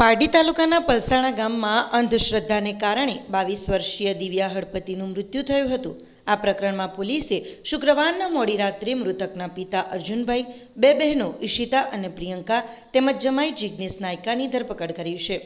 પારડી તાલુકાના પલસાણા ગામમાં અંધશ્રદ્ધાને કારણે બાવીસ વર્ષીય દિવ્યા હળપતિનું મૃત્યુ થયું હતું. આ પ્રકરણમાં પોલીસે શુક્રવારના મોડી રાત્રે મૃતકના પિતા અર્જુનભાઈ, બે બહેનો ઈશિતા અને પ્રિયંકા તેમજ જમાઈ જિજ્ઞેશ નાયકાની ધરપકડ કરી છે.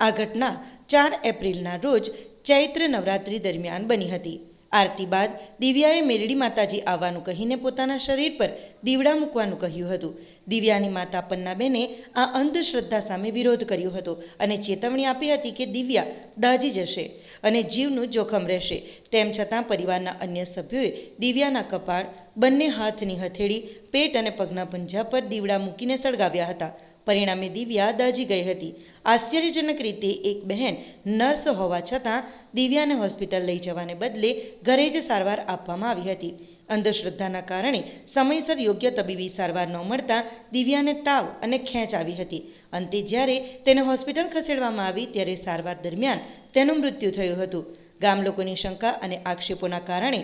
આ ઘટના ચાર એપ્રિલના રોજ ચૈત્ર નવરાત્રિ દરમિયાન બની હતી. આરતી બાદ દિવ્યાએ મેલડી માતાજી આવવાનું કહીને પોતાના શરીર પર દીવડા મૂકવાનું કહ્યું હતું. દિવ્યાની માતા પન્નાબેને આ અંધશ્રદ્ધા સામે વિરોધ કર્યો હતો અને ચેતવણી આપી હતી કે દિવ્યા દાજી જશે અને જીવનું જોખમ રહેશે. તેમ છતાં પરિવારના અન્ય સભ્યોએ દિવ્યાના કપાળ, બંને હાથની હથેળી, પેટ અને પગના પંજા પર દીવડા મૂકીને સળગાવ્યા હતા. પરિણામે દિવ્યા દાજી ગઈ હતી. આશ્ચર્યજનક રીતે એક બહેન નર્સ હોવા છતાં દિવ્યાને હોસ્પિટલ લઈ જવાને બદલે ઘરે જ સારવાર આપવામાં આવી હતી. અંધશ્રદ્ધાના કારણે સમયસર યોગ્ય તબીબી સારવાર ન મળતા દિવ્યાને તાવ અને ખેંચ આવી હતી. અંતે જ્યારે તેને હોસ્પિટલ ખસેડવામાં આવી ત્યારે સારવાર દરમિયાન તેનું મૃત્યુ થયું હતું. ગામ લોકોની શંકા અને આક્ષેપોના કારણે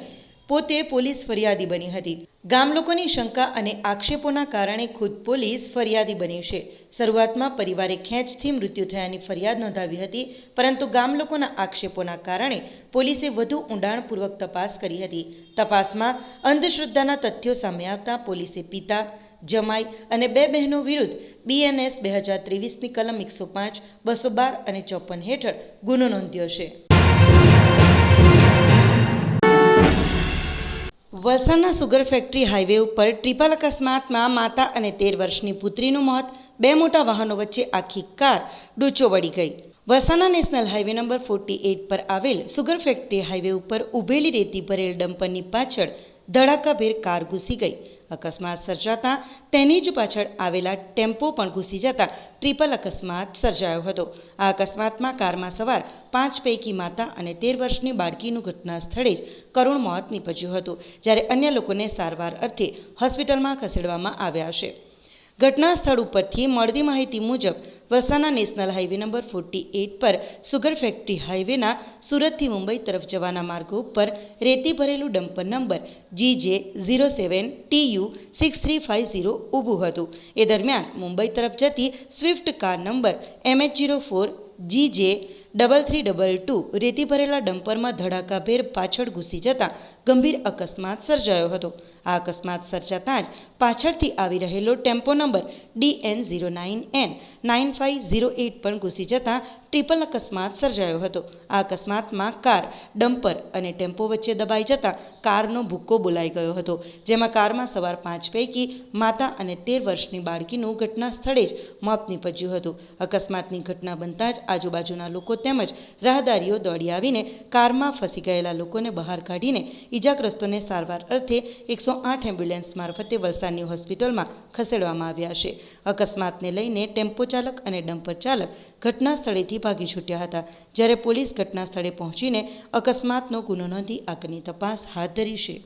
પોતે પોલીસ ફરિયાદી બની હતી. ગામ લોકોની શંકા અને આક્ષેપોના કારણે ખુદ પોલીસ ફરિયાદી બની છે. શરૂઆતમાં પરિવારે ખેંચથી મૃત્યુ થયાની ફરિયાદ નોંધાવી હતી, પરંતુ ગામ લોકોના આક્ષેપોના કારણે પોલીસે વધુ ઊંડાણપૂર્વક તપાસ કરી હતી. તપાસમાં અંધશ્રદ્ધાના તથ્યો સામે આવતા પોલીસે પિતા, જમાઈ અને બે બહેનો વિરુદ્ધ બીએનએસ બે હજાર ત્રેવીસની કલમ એકસો પાંચ, બસો બાર અને ચોપન હેઠળ ગુનો નોંધ્યો છે. વલસાડના સુગર ફેક્ટરી હાઈવે ઉપર ટ્રિપલ અકસ્માતમાં માતા અને તેર વર્ષની પુત્રીનું મોત, બે મોટા વાહનો વચ્ચે આખી કાર ડૂચો વળી ગઈ. વલસાડના national highway number forty eight પર આવેલ સુગર ફેક્ટરી હાઈવે ઉપર ઊભેલી રેતી ભરેલ ડમ્પરની પાછળ ધડાકાભેર કાર ઘૂસી ગઈ. અકસ્માત સર્જાતા તેની જ પાછળ આવેલા ટેમ્પો પણ ઘૂસી જતા ટ્રિપલ અકસ્માત સર્જાયો હતો. આ અકસ્માતમાં કારમાં સવાર પાંચ પૈકી માતા અને તેર વર્ષની બાળકીનું ઘટના સ્થળે જ કરુણ મોત નીપજ્યું હતું, જ્યારે અન્ય લોકોને સારવાર અર્થે હોસ્પિટલમાં ખસેડવામાં આવ્યા છે ઘટના સ્થળ ઉપરથી મળતી માહિતી મુજબ વસાના national highway number forty eight પર સુગર ફેક્ટરી હાઈવેના સુરતથી મુંબઈ તરફ જવાના માર્ગો ઉપર રેતી ભરેલું dumper number G J zero seven T U six three five zero ઊભું હતું. એ દરમિયાન મુંબઈ તરફ જતી Swift car number MH zero four G J double three double two રેતી ભરેલા ડમ્પરમાં ધડાકાભેર પાછળ ઘૂસી જતાં ગંભીર અકસ્માત સર્જાયો હતો. આ અકસ્માત સર્જાતાં જ પાછળથી આવી રહેલો tempo number D N zero nine N nine five zero eight પણ ઘૂસી જતાં ટ્રિપલ અકસ્માત સર્જાયો હતો. આ અકસ્માતમાં કાર, ડમ્પર અને ટેમ્પો વચ્ચે દબાઈ જતાં કારનો ભૂક્કો બોલાઈ ગયો હતો, જેમાં કારમાં સવાર પાંચ પૈકી માતા અને તેર વર્ષની બાળકીનું ઘટના સ્થળે જ મોત નીપજ્યું હતું. અકસ્માતની ઘટના બનતા જ આજુબાજુના લોકો તેમજ રાહદારીઓ દોડી આવીને કારમાં ફસી ગયેલા લોકોને બહાર કાઢીને ઈજાગ્રસ્તોને સારવાર અર્થે એકસો આઠ એમ્બ્યુલન્સ મારફતે વલસાડની હોસ્પિટલમાં ખસેડવામાં આવ્યા છે. અકસ્માતને લઈને ટેમ્પો ચાલક અને ડમ્પર ચાલક ઘટના સ્થળેથી ભાગી છૂટ્યા હતા. જ્યારે પોલીસ ઘટના સ્થળે પહોંચીને અકસ્માતનો ગુનો નોંધી આગની તપાસ હાથ ધરી છે.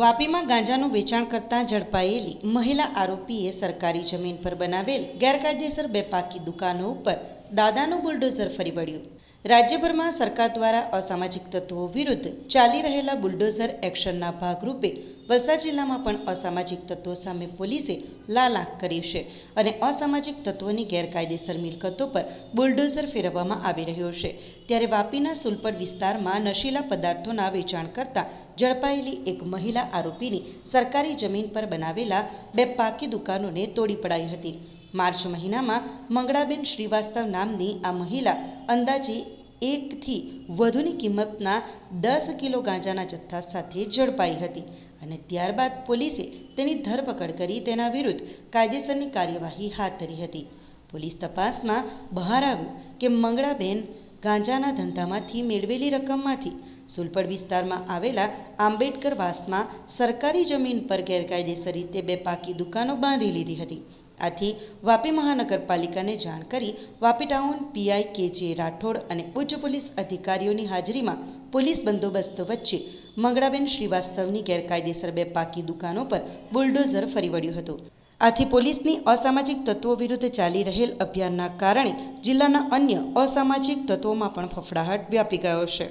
વાપીમાં ગાંજાનું વેચાણ કરતા ઝડપાયેલી મહિલા આરોપીએ સરકારી જમીન પર બનાવેલ ગેરકાયદેસર બે પાકી દુકાનો ઉપર દાદાનું બુલડોઝર ફરી વળ્યું. રાજ્યભરમાં સરકાર દ્વારા અસામાજિક તત્વો વિરુદ્ધ ચાલી રહેલા બુલડોઝર એક્શનના ભાગરૂપે વલસાડ જિલ્લામાં પણ અસામાજિક તત્વો સામે પોલીસે લાલાંક કરી છે અને અસામાજિક તત્વોની ગેરકાયદેસર મિલકતો પર બુલડોઝર ફેરવવામાં આવી રહ્યો છે. ત્યારે વાપીના સુલપડ વિસ્તારમાં નશીલા પદાર્થોના વેચાણ કરતા ઝડપાયેલી એક મહિલા આરોપીની સરકારી જમીન પર બનાવેલા બે પાકી દુકાનોને તોડી પડાઈ હતી. માર્ચ મહિનામાં મંગળાબેન શ્રીવાસ્તવ નામની આ મહિલા અંદાજે એકથી વધુની કિંમતના દસ કિલો ગાંજાના જથ્થા સાથે ઝડપાઈ હતી અને ત્યારબાદ પોલીસે તેની ધરપકડ કરી તેના વિરુદ્ધ કાયદેસરની કાર્યવાહી હાથ ધરી હતી. પોલીસ તપાસમાં બહાર આવ્યું કે મંગળાબેન ગાંજાના ધંધામાંથી મેળવેલી રકમમાંથી સુલપડ વિસ્તારમાં આવેલા આંબેડકર વાસમાં સરકારી જમીન પર ગેરકાયદેસર રીતે બે પાકી દુકાનો બાંધી લીધી હતી. આથી વાપી મહાનગરપાલિકાને જાણ કરી વાપી ટાઉન પીઆઈ કે રાઠોડ અને ઉચ્ચ પોલીસ અધિકારીઓની હાજરીમાં પોલીસ બંદોબસ્ત વચ્ચે મંગળાબેન શ્રીવાસ્તવની ગેરકાયદેસર બે પાકી દુકાનો પર બુલડોઝર ફરી વળ્યું હતું. આથી પોલીસની અસામાજિક તત્વો વિરુદ્ધ ચાલી રહેલ અભિયાનના કારણે જિલ્લાના અન્ય અસામાજિક તત્વોમાં પણ ફફડાહટ વ્યાપી ગયો છે.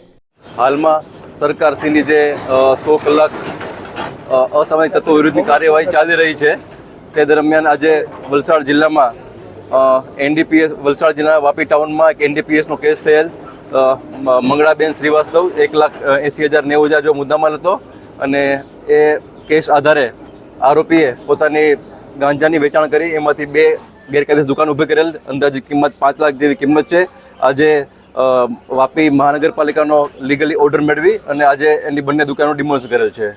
હાલમાં સરકારશ્રીની જે સો કલાક અસામાજિક તત્વો વિરુદ્ધની કાર્યવાહી ચાલી રહી છે. તે દરમિયાન આજે વલસાડ જિલ્લામાં એનડીપીએસ, વલસાડ જિલ્લાના વાપી ટાઉનમાં એક એનડીપીએસનો કેસ થયેલ. મંગળાબેન શ્રીવાસ્તવ, એક લાખ એંસી હજાર નેવું હજાર જો મુદ્દામાલ હતો અને એ કેસ આધારે આરોપીએ પોતાની ગાંજાની વેચાણ કરી, એમાંથી બે ગેરકાયદેસર દુકાન ઊભી કરેલ. અંદાજિત કિંમત પાંચ લાખ જેવી કિંમત છે. આજે વાપી મહાનગરપાલિકાનો લીગલી ઓર્ડર મેળવી અને આજે એની બંને દુકાનો ડિમોલ્સ કરેલ છે.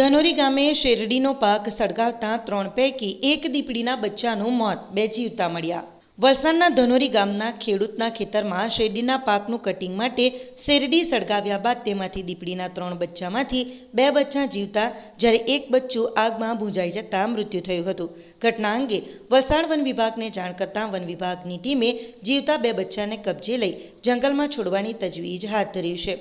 ધનોરી ગામે શેરડીનો પાક સળગાવતા ત્રણ પૈકી એક દીપડીના બચ્ચાનું મોત, બે જીવતા મળ્યા. વલસાડના ધનોરી ગામના ખેડૂતના ખેતરમાં શેરડીના પાકનું કટિંગ માટે શેરડી સળગાવ્યા બાદ તેમાંથી દીપડીના ત્રણ બચ્ચામાંથી બે બચ્ચા જીવતા, જ્યારે એક બચ્ચું આગમાં ભૂંજાઈ જતાં મૃત્યુ થયું હતું. ઘટના અંગે વલસાડ વન વિભાગને જાણ કરતાં વન વિભાગની ટીમે જીવતા બે બચ્ચાને કબજે લઈ જંગલમાં છોડવાની તજવીજ હાથ ધરી છે.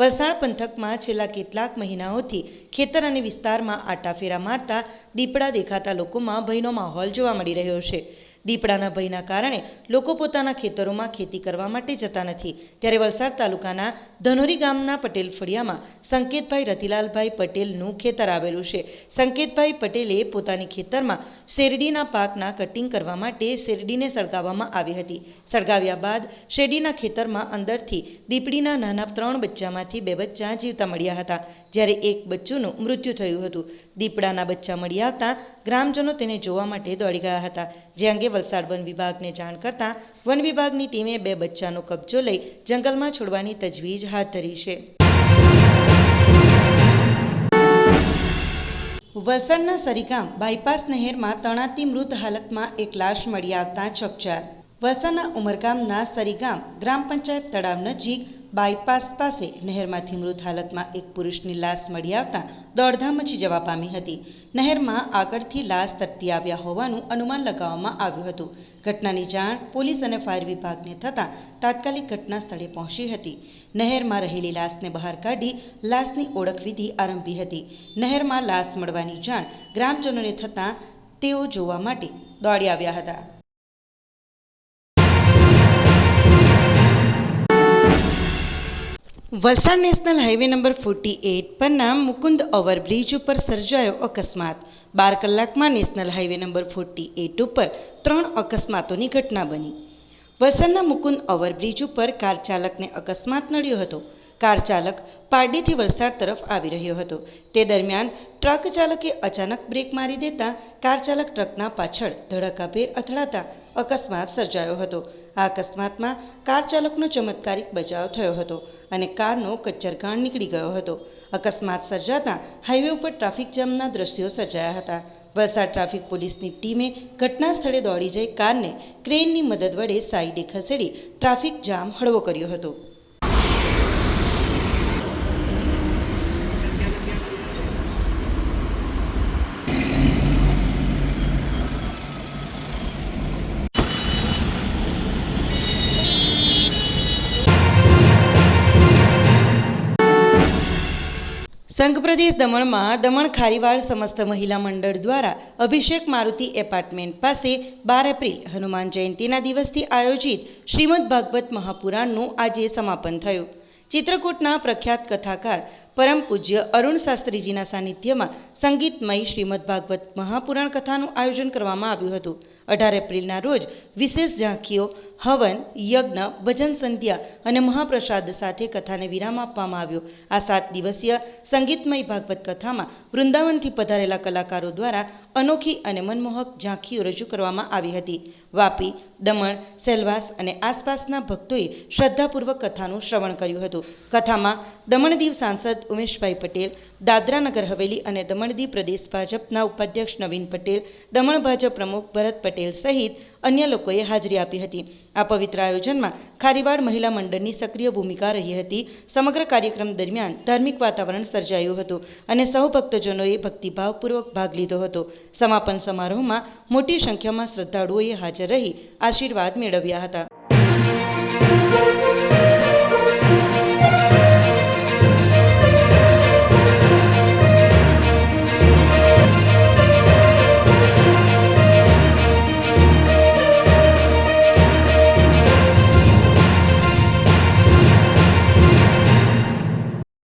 વલસાડ પંથકમાં છેલ્લા કેટલાક મહિનાઓથી ખેતર અને વિસ્તારમાં આટાફેરા મારતા દીપડા દેખાતા લોકોમાં ભયનો માહોલ જોવા મળી રહ્યો છે. દીપડાના ભયના કારણે લોકો પોતાના ખેતરોમાં ખેતી કરવા માટે જતા નથી. ત્યારે વલસાડ તાલુકાના ધનોરી ગામના પટેલ ફળિયામાં સંકેતભાઈ રતિલાલભાઈ પટેલનું ખેતર આવેલું છે. સંકેતભાઈ પટેલે પોતાની ખેતરમાં શેરડીના પાકના કટિંગ કરવા માટે શેરડીને સળગાવવામાં આવી હતી. સળગાવ્યા બાદ શેરડીના ખેતરમાં અંદરથી દીપડીના નાના ત્રણ બચ્ચામાંથી બે બચ્ચા જીવતા મળ્યા હતા. જ્યારે એક બચ્ચુનું મૃત્યુ થયું હતું. દીપડાના બચ્ચા મળી આવતા ગ્રામજનો તેને જોવા માટે દોડી ગયા હતા. જે અંગે વલસાડ વન વિભાગને જાણ કરતાં વન વિભાગની ટીમે બે બચ્ચાનો કબજો લઈ જંગલમાં છોડવાની તજવીજ હાથ ધરી છે. વલસાડના સરીગામ બાયપાસ નહેરમાં તણાતી મૃત હાલતમાં એક લાશ મળી આવતા ચકચાર. વલસાડના ઉમરગામના સરીગામ ગ્રામ પંચાયત તળાવ નજીક બાયપાસ પાસે નહેરમાંથી મૃત હાલતમાં એક પુરુષની લાશ મળી આવતા દોડધામ મચી જવા પામી હતી. નહેરમાં આગળથી લાશ તરતી આવ્યા હોવાનું અનુમાન લગાવવામાં આવ્યું હતું. ઘટનાની જાણ પોલીસ અને ફાયર વિભાગને થતાં તાત્કાલિક ઘટના સ્થળે પહોંચી હતી. નહેરમાં રહેલી લાશને બહાર કાઢી લાશની ઓળખવિધિ આરંભી હતી. નહેરમાં લાશ મળવાની જાણ ગ્રામજનોને થતાં તેઓ જોવા માટે દોડી આવ્યા હતા. Valsad national highway number forty eight પરના મુકુંદ ઓવરબ્રિજ ઉપર સર્જાયો અકસ્માત. બાર કલાકમાં national highway number forty eight ઉપર ત્રણ અકસ્માતોની ઘટના બની. વલસાડના મુકુંદ ઓવરબ્રિજ ઉપર કાર ચાલકને અકસ્માત નડ્યો હતો. કાર ચાલક પારડીથી વલસાડ તરફ આવી રહ્યો હતો. તે દરમિયાન ટ્રક ચાલકે અચાનક બ્રેક મારી દેતા કાર ચાલક ટ્રકના પાછળ ધડાકાભેર અથડાતા અકસ્માત સર્જાયો હતો. આ અકસ્માતમાં કાર ચાલકનો ચમત્કારિક બચાવ થયો હતો અને કારનો કચ્છરઘાણ નીકળી ગયો હતો. અકસ્માત સર્જાતા હાઈવે ઉપર ટ્રાફિક જામના દ્રશ્યો સર્જાયા હતા. વલસાડ ટ્રાફિક પોલીસની ટીમે ઘટના સ્થળે દોડી જઈ કારને ક્રેનની મદદ વડે સાઈડે ખસેડી ટ્રાફિક જામ હળવો કર્યો હતો. સંઘપ્રદેશ દમણમાં દમણ ખારીવાળ સમસ્ત મહિલા મંડળ દ્વારા અભિષેક મારુતિ એપાર્ટમેન્ટ પાસે બાર એપ્રિલ હનુમાન જયંતિના દિવસથી આયોજિત શ્રીમદ ભાગવત મહાપુરાણનું આજે સમાપન થયું. ચિત્રકૂટના પ્રખ્યાત કથાકાર પરમ પૂજ્ય અરુણ શાસ્ત્રીજીના સાનિધ્યમાં સંગીતમય શ્રીમદ ભાગવત મહાપુરાણ કથાનું આયોજન કરવામાં આવ્યું હતું. અઢાર એપ્રિલના રોજ વિશેષ ઝાંખીઓ, હવન, યજ્ઞ, ભજન સંધ્યા અને મહાપ્રસાદ સાથે કથાને વિરામ આપવામાં આવ્યો. આ સાત દિવસીય સંગીતમય ભાગવત કથામાં વૃંદાવનથી પધારેલા કલાકારો દ્વારા અનોખી અને મનમોહક ઝાંખીઓ રજૂ કરવામાં આવી હતી. વાપી, દમણ, સેલવાસ અને આસપાસના ભક્તોએ શ્રદ્ધાપૂર્વક કથાનું શ્રવણ કર્યું હતું. કથામાં દમણદીવ સાંસદ ઉમેશભાઈ પટેલ, દાદરા નગર હવેલી અને દમણદીવ પ્રદેશ ભાજપના ઉપાધ્યક્ષ નવીન પટેલ, દમણ ભાજપ પ્રમુખ ભરત પટેલ સહિત અન્ય લોકોએ હાજરી આપી હતી. આ પવિત્ર આયોજનમાં ખારીવાડ મહિલા મંડળની સક્રિય ભૂમિકા રહી હતી. સમગ્ર કાર્યક્રમ દરમિયાન ધાર્મિક વાતાવરણ સર્જાયું હતું અને સૌ ભક્તજનોએ ભક્તિભાવપૂર્વક ભાગ લીધો હતો. સમાપન સમારોહમાં મોટી સંખ્યામાં શ્રદ્ધાળુઓએ હાજર રહી આશીર્વાદ મેળવ્યા હતા.